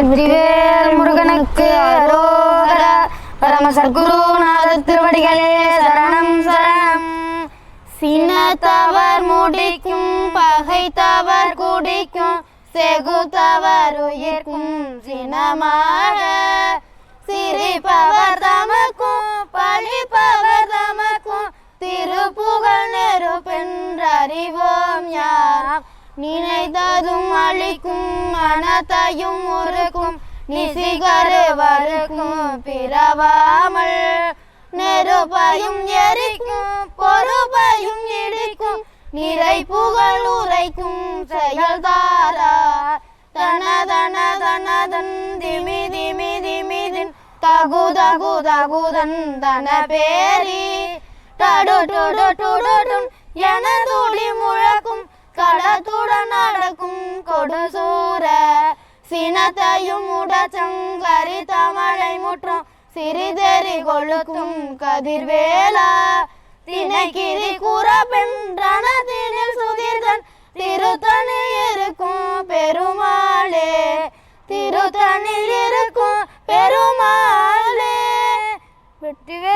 வெற்றிவேல் முருகனுக்கு அரோகர பரம சர்க்குருநாத திருவடிகளே சரணம் சரணம். சினத்தவர் முடிக்கும் பகைத்தவர் குடிக்கும் செகுத்தவர் உயிர்க்கும் சினமாக சிரிப்பவர் தமக்கும் பழிப்பவர் தமக்கும் திருப்புகழ் நெருப்பென்றறிவோம் யாம் நினைத்ததும் அழிக்கும் மனத்தையும் முறுக்கும் நிசிகருவருக்கும் பிறவாமல் நெருப்பையும் எரிக்கும் பொறுப்பையும் இடிக்கும் நிறை புகழ் உரைக்கும் செயல்தாரா தன தன தனதன் திமி திமி திமிதின் தகு தகு தகுதன் தன பேரி டடு டுடு டுடுடும் என துளி முழக்கும் கடத்து நடக்கும் கொடுசூர. சினத்தையும் உடச்சங்கரி தமிழை முற்றும் சிறிதெறி கொழுக்கும் கதிர்வேலா. திணைக்கிரி கூற பென்றனதினில் சுதிர்தன் திருத்தணி இருக்கும் பெருமாளே. திருத்தணி இருக்கும் பெருமாளே. வெற்றிவேல்